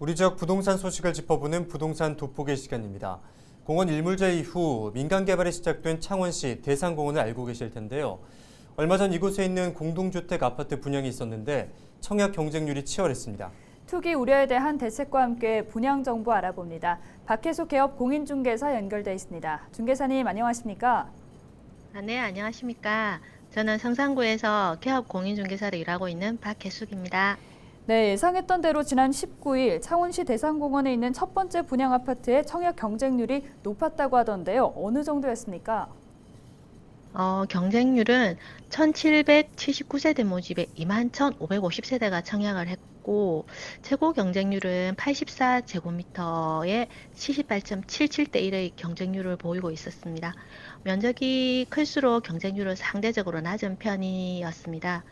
우리 지역 부동산 소식을 짚어보는 부동산 돋보기 시간입니다. 공원 일물제 이후 민간 개발이 시작된 창원시 대상공원을 알고 계실 텐데요. 얼마 전 이곳에 있는 공동주택 아파트 분양이 있었는데 청약 경쟁률이 치열했습니다. 투기 우려에 대한 대책과 함께 분양 정보 알아봅니다. 박혜수 개업 공인중개사 연결돼 있습니다. 중개사님 안녕하십니까? 아, 네, 안녕하십니까. 저는 성산구에서 개업 공인중개사로 일하고 있는 박혜숙입니다. 네, 예상했던 대로 지난 19일 창원시 대상공원에 있는 첫 번째 분양 아파트의 청약 경쟁률이 높았다고 하던데요. 어느 정도였습니까? 어, 경쟁률은 1779세대 모집에 21,550세대가 청약을 했고, 최고 경쟁률은 84제곱미터에 78.77대 1의 경쟁률을 보이고 있었습니다. 면적이 클수록 경쟁률은 상대적으로 낮은 편이었습니다.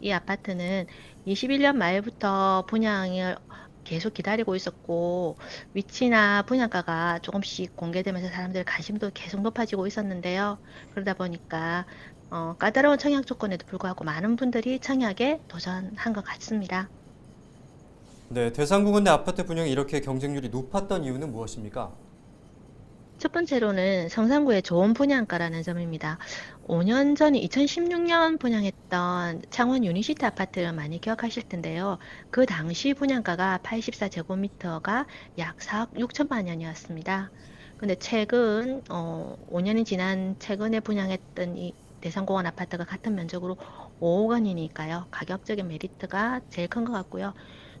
이 아파트는 21년 말부터 분양을 계속 기다리고 있었고 위치나 분양가가 조금씩 공개되면서 사람들 관심도 계속 높아지고 있었는데요. 그러다 보니까 어, 까다로운 청약 조건에도 불구하고 많은 분들이 청약에 도전한 것 같습니다. 네, 대상공원 내 아파트 분양이 이렇게 경쟁률이 높았던 이유는 무엇입니까? 첫 번째로는 성산구의 좋은 분양가라는 점입니다. 5년 전 2016년 분양했던 창원 유니시티 아파트를 많이 기억하실 텐데요. 그 당시 분양가가 84제곱미터가 약 4억 6천만 원이었습니다. 근데 최근 어, 5년이 지난 최근에 분양했던 이 대상공원 아파트가 같은 면적으로 5억 원이니까요. 가격적인 메리트가 제일 큰 것 같고요.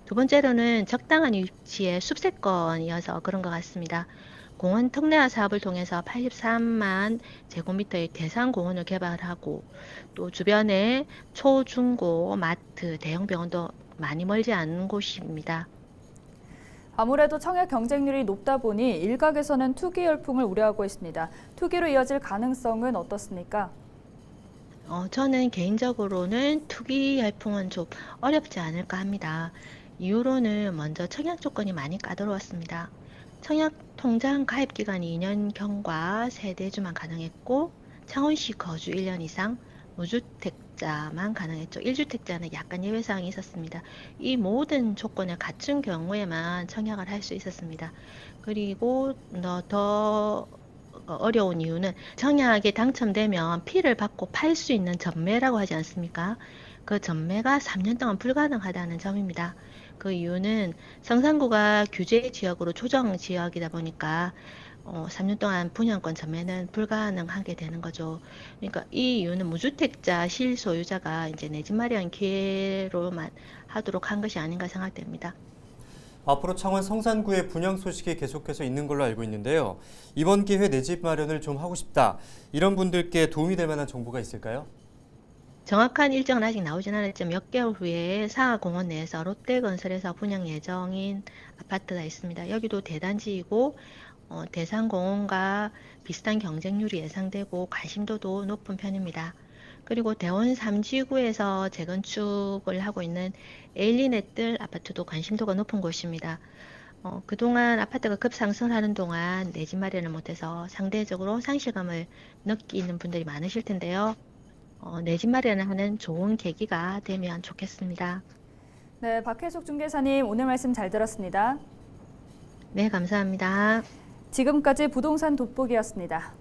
두 번째로는 적당한 위치의 숲세권이어서 그런 것 같습니다. 공원 특례화 사업을 통해서 83만 제곱미터의 대상 공원을 개발하고 또 주변에 초, 중고, 마트, 대형 병원도 많이 멀지 않은 곳입니다. 아무래도 청약 경쟁률이 높다 보니 일각에서는 투기 열풍을 우려하고 있습니다. 투기로 이어질 가능성은 어떻습니까? 어, 저는 개인적으로는 투기 열풍은 좀 어렵지 않을까 합니다. 이유로는 먼저 청약 조건이 많이 까다로웠습니다. 청약 통장 가입 기간이 2년경과 세대주만 가능했고 창원시 거주 1년 이상 무주택자만 가능했죠. 1주택자는 약간 예외 사항이 있었습니다. 이 모든 조건을 갖춘 경우에만 청약을 할 수 있었습니다. 그리고 더, 더 어려운 이유는 청약에 당첨되면 피를 받고 팔 수 있는 전매라고 하지 않습니까? 그 전매가 3년 동안 불가능하다는 점입니다. 그 이유는 성산구가 규제 지역으로 조정 지역이다 보니까 어, 3년 동안 분양권 전매는 불가능하게 되는 거죠. 그러니까 이 이유는 무주택자 실소유자가 이제 내 집 마련 기회로만 하도록 한 것이 아닌가 생각됩니다. 앞으로 창원 성산구의 분양 소식이 계속해서 있는 걸로 알고 있는데요. 이번 기회에 내집 마련을 좀 하고 싶다. 이런 분들께 도움이 될 만한 정보가 있을까요? 정확한 일정은 아직 나오진 않았지만 몇 개월 후에 상하공원 내에서 롯데건설에서 분양 예정인 아파트가 있습니다. 여기도 대단지이고 어, 대상공원과 비슷한 경쟁률이 예상되고 관심도도 높은 편입니다. 그리고 대원 3지구에서 재건축을 하고 있는 에일리넷들 아파트도 관심도가 높은 곳입니다. 어, 그동안 아파트가 급상승하는 동안 내 집 마련을 못해서 상대적으로 상실감을 느끼는 분들이 많으실 텐데요. 어, 내 집 마련을 하는 좋은 계기가 되면 좋겠습니다. 네, 박혜숙 중개사님 오늘 말씀 잘 들었습니다. 네, 감사합니다. 지금까지 부동산 돋보기였습니다.